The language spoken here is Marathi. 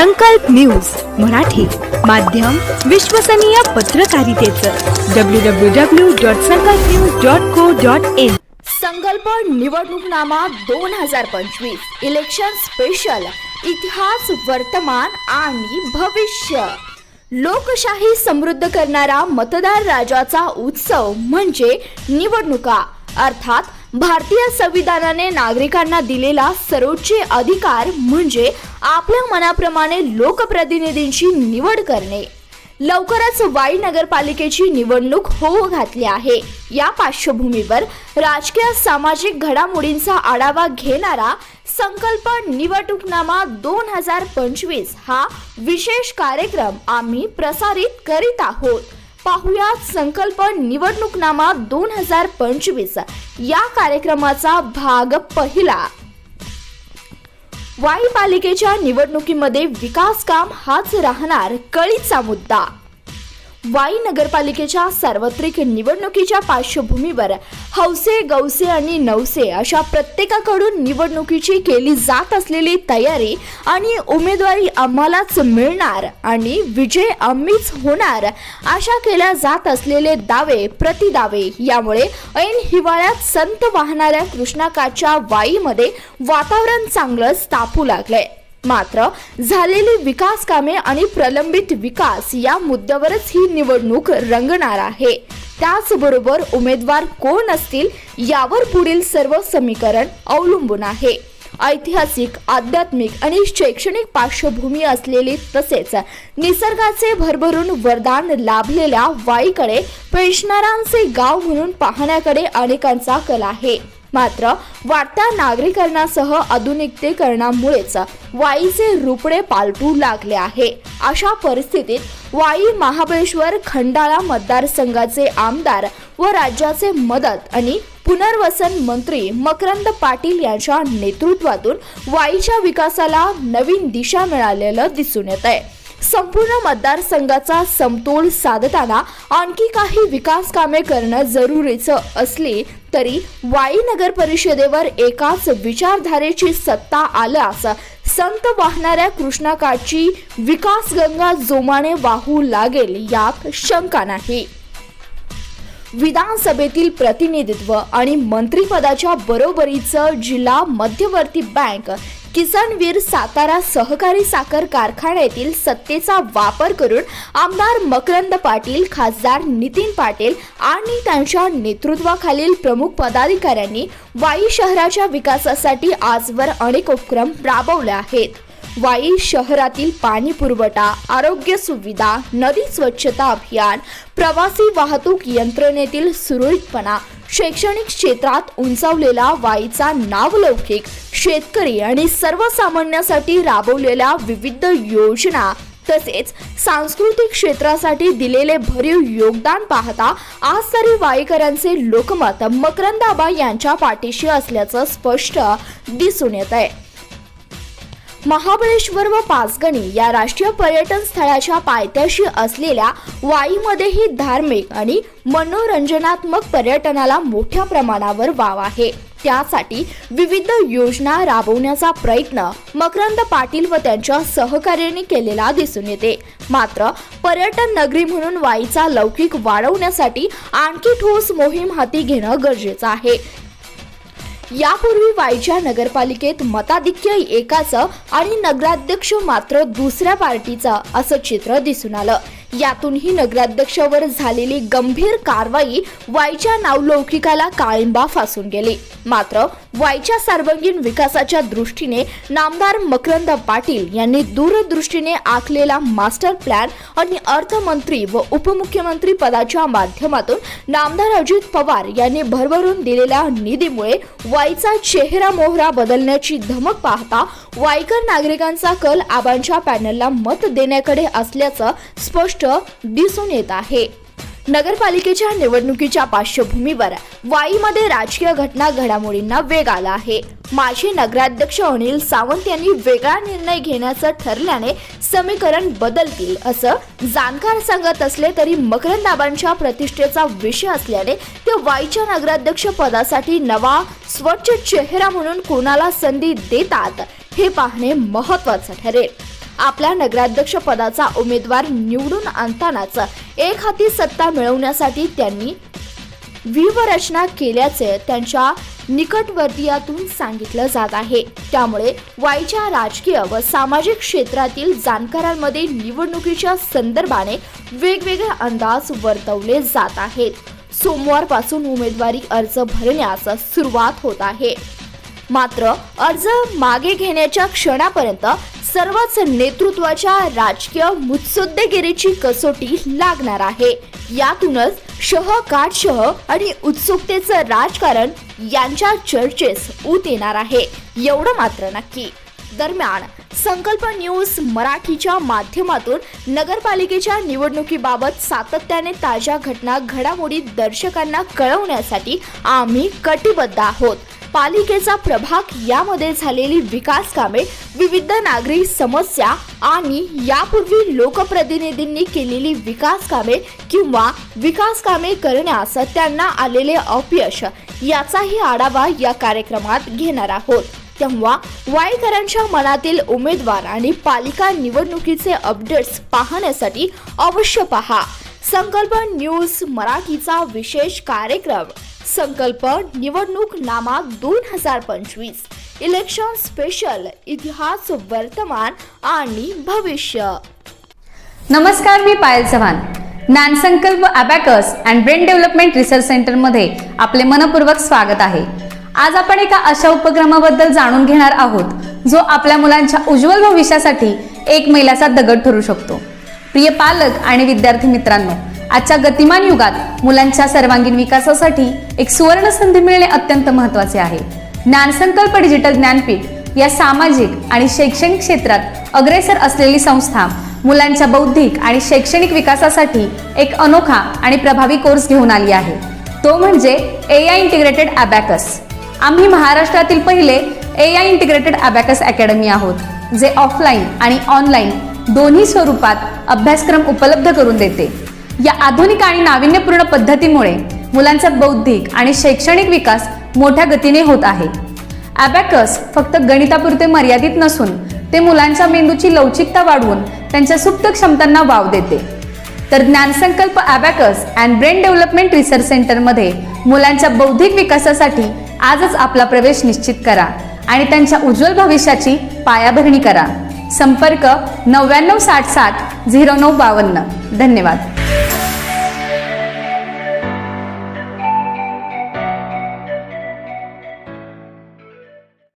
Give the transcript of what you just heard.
संकल्प न्यूज मराठी माध्यम विश्वसनीय पत्रकारितेचं. W W W dot Sankalp news dot co dot in Sankalp निवडणूकनामा दोन हजार पंचवीस. इलेक्शन स्पेशल इतिहास वर्तमान आणि भविष्य. लोकशाही समृद्ध करणारा मतदार राजाचा उत्सव म्हणजे निवडणुका. अर्थात भारतीय संविधानाने नागरिकांना दिलेला सर्वोच्च अधिकार म्हणजे आपल्या मनाप्रमाणे लोकप्रतिनिधींची निवड करणे. लवकरच वाई नगरपालिकेची निवडणूक होऊ घातली आहे. या पार्श्वभूमीवर राजकीय सामाजिक घडामोडींचा आढावा घेणारा संकल्प निवडणूकनामा दोन हजार पंचवीस हा विशेष कार्यक्रम आम्ही प्रसारित करीत आहोत. पाहुयात संकल्प निवडणूकनामा दोन हजार पंचवीस. या कार्यक्रमाचा भाग पहिला. वाई पालिकेच्या निवडणुकीमध्ये विकास काम हाच राहणार कळीचा मुद्दा. वाई नगरपालिकेच्या सार्वत्रिक निवडणुकीच्या पार्श्वभूमीवर हौसे गौसे आणि नवसे अशा प्रत्येकाकडून निवडणुकीची केली जात असलेली तयारी आणि उमेदवारी आम्हालाच मिळणार आणि विजय आम्हीच होणार अशा केल्या जात असलेले दावे प्रतिदावे. यामुळे ऐन हिवाळ्यात संत वाहणाऱ्या कृष्णाकाच्या वाईमध्ये वातावरण चांगलंच तापू लागलंय. मात्र झालेली विकास कामे आणि प्रलंबित विकास या मुद्द्यावरच ही निवडणूक रंगणार आहे. त्याचबरोबर उमेदवार कोण असतील यावर पुढील सर्व समीकरण अवलंबून आहे. ऐतिहासिक आध्यात्मिक आणि शैक्षणिक पार्श्वभूमी असलेली तसेच निसर्गाचे भरभरून वरदान लाभलेल्या वाईकडे पेशणारांचे गाव म्हणून पाहण्याकडे अनेकांचा कल आहे. मात्र वाढत्या नागरीकरणासह आधुनिकतेकरणामुळेच वाईचे रुपडे पालटू लागले आहे. अशा परिस्थितीत वाई महाबळेश्वर खंडाळा मतदारसंघाचे आमदार व राज्याचे मदत आणि पुनर्वसन मंत्री मकरंद पाटील यांच्या नेतृत्वातून वाईच्या विकासाला नवीन दिशा मिळालेलं दिसून येत आहे संपूर्ण मतदारसंघाचा समतोल साधताना आणखी काही विकास कामे करणं जरुरीचं असली तरी वाई नगर परिषदेवर एकाच विचारधारेची सत्ता आल्यास संत वाहणाऱ्या कृष्णाकाठची विकास गंगा जोमाने वाहू लागेल यात शंका नाही. विधानसभेतील प्रतिनिधित्व आणि मंत्रिपदाच्या बरोबरीचं जिल्हा मध्यवर्ती बँक किसनवीर सातारा सहकारी साखर कारखान्यातील सत्तेचा वापर करून आमदार मकरंद पाटील खासदार नितीन पाटील आणि त्यांच्या नेतृत्वाखालील प्रमुख पदाधिकाऱ्यांनी वाई शहराच्या विकासासाठी आजवर अनेक उपक्रम राबवले आहेत. वाई शहरातील पाणी पुरवठा आरोग्य सुविधा नदी स्वच्छता अभियान प्रवासी वाहतूक यंत्रणेतील सुरळीतपणा शैक्षणिक क्षेत्रात उंचावलेला वाईचा नावलौकिक शेतकरी आणि सर्वसामान्यांसाठी राबवलेल्या विविध योजना तसेच सांस्कृतिक क्षेत्रासाठी दिलेले भरीव योगदान पाहता आज तरी वाईकरांचे लोकमत मकरंदाबा यांच्या पाठीशी असल्याचं स्पष्ट दिसून येत आहे महाबळेश्वर व पाचगणी या राष्ट्रीय पर्यटन स्थळाच्या पायथ्याशी असलेल्या वाईमध्येही धार्मिक आणि मनोरंजनात्मक पर्यटनाला मोठ्या प्रमाणावर वाव आहे. त्यासाठी विविध योजना राबवण्याचा प्रयत्न मकरंद पाटील व त्यांच्या सहकार्याने केलेला दिसून येते. मात्र पर्यटन नगरी म्हणून वाईचा लौकिक वाढवण्यासाठी आणखी ठोस मोहीम हाती घेणं गरजेचं आहे. यापूर्वी वायच्या नगरपालिकेत मताधिक्य एकाचं आणि नगराध्यक्ष मात्र दुसऱ्या पार्टीचं असं चित्र दिसून आलं. यातूनही नगराध्यक्षावर झालेली गंभीर कारवाई वाईच्या नावलौकिकाला काळिंबा फासून गेली. मात्र वाईच्या सर्वांगीण विकासाच्या दृष्टीने नामदार मकरंद पाटील यांनी दूरदृष्टीने आखलेला मास्टर प्लॅन आणि अर्थमंत्री व उपमुख्यमंत्री पदाच्या माध्यमातून नामदार अजित पवार यांनी भरभरून दिलेल्या निधीमुळे वाईचा चेहरा मोहरा बदलण्याची धमक पाहता वाईकर नागरिकांचा कल आबांच्या पॅनलला मत देण्याकडे असल्याचं स्पष्ट दिसून येत आहे. नगरपालिकेच्या निवडणुकीच्या पार्श्वभूमीवर वाईमध्ये राजकीय घटना घडामोडींना वेग आला आहे. माजी नगराध्यक्ष अनिल सावंत यांनी वेगळा निर्णय घेण्याचं ठरल्याने समीकरण बदलतील असं जाणकार सांगत असले तरी मकरंदाबांच्या प्रतिष्ठेचा विषय असल्याने ते वाईच्या नगराध्यक्ष पदासाठी नवा स्वच्छ चेहरा म्हणून कोणाला संधी देतात हे पाहणे महत्वाचं ठरेल. आपल्या नगराध्यक्ष पदाचा उमेदवार निवडून आणतानाच एक हाती सत्ता मिळवण्यासाठी त्यांनी व्यूहरचना केल्याचे त्यांच्या निकटवर्तीयातून सांगितलं जात आहे. त्यामुळे वाईच्या राजकीय व सामाजिक क्षेत्रातील जाणकारांमध्ये निवडणुकीच्या संदर्भाने वेगवेगळे अंदाज वर्तवले जात आहेत. सोमवारपासून उमेदवारी अर्ज भरण्यास सुरुवात होत आहे. मात्र अर्ज मागे घेण्याच्या क्षणापर्यंत सर्वच नेतृत्वाच्या राजकीय मुत्सुद्देगिरीची कसोटी लागणार आहे. यातूनच शह काटशह आणि उत्सुकतेचं राजकारण यांच्या चर्चेस ऊत येणार आहे. एवढं मात्र नक्की. दरम्यान संकल्प न्यूज मराठीच्या माध्यमातून नगरपालिकेच्या निवडणुकीबाबत सातत्याने ताज्या घटना घडामोडी दर्शकांना कळवण्यासाठी आम्ही कटिबद्ध आहोत. पालिकेचा प्रभाग यामध्ये झालेली विकास कामे विविध नागरी समस्या आणि यापूर्वी लोकप्रतिनिधींनी केलेली विकास कामे किंवा विकास कामे करण्यास त्यांना आलेले अपयश याचाही आढावा या कार्यक्रमात घेणार आहोत. तेव्हा वाईकरांच्या मनातील उमेदवार आणि पालिका निवडणुकीचे अपडेट्स पाहण्यासाठी अवश्य पहा. संकल्प न्यूज मराठीचा विशेष कार्यक्रम संकल्प निवडणूक नामा दोन हजार पंचवीस. इलेक्शन स्पेशल इतिहास वर्तमान आणि भविष्य. नमस्कार मी Payal Chavan. Gyansankalp abacus and brain development research सेंटरमध्ये आपले मनपूर्वक स्वागत आहे. आज आपण एका अशा उपक्रमाबद्दल जाणून घेणार आहोत जो आपल्या मुलांच्या उज्ज्वल भविष्यासाठी एक मैलाचा दगड ठरू शकतो. प्रिय पालक आणि विद्यार्थी मित्रांनो आजच्या गतिमान युगात मुलांच्या सर्वांगीण विकासासाठी एक सुवर्ण संधी मिळणे अत्यंत महत्त्वाचे आहे. ज्ञानसंकल्प डिजिटल ज्ञानपीठ या सामाजिक आणि शैक्षणिक क्षेत्रात अग्रेसर असलेली संस्था मुलांच्या बौद्धिक आणि शैक्षणिक विकासासाठी एक अनोखा आणि प्रभावी कोर्स घेऊन आली आहे. तो म्हणजे ए आय इंटिग्रेटेड अबॅकस आम्ही महाराष्ट्रातील पहिले A I integrated abacus academy आहोत जे ऑफलाईन आणि ऑनलाईन दोन्ही स्वरूपात अभ्यासक्रम उपलब्ध करून देते. या आधुनिक आणि नाविन्यपूर्ण पद्धतीमुळे मुलांचा बौद्धिक आणि शैक्षणिक विकास मोठ्या गतीने होत आहे. ॲबॅकस फक्त गणितापुरते मर्यादित नसून ते मुलांच्या मेंदूची लवचिकता वाढवून त्यांच्या सुप्त क्षमतांना वाव देते. तर Gyansankalp abacus and brain development research सेंटरमध्ये मुलांच्या बौद्धिक विकासासाठी आजच आपला प्रवेश निश्चित करा आणि त्यांच्या उज्ज्वल भविष्याची पायाभरणी करा. संपर्क नव्याण्णव साठ सात झिरो नऊ बावन्न. धन्यवाद.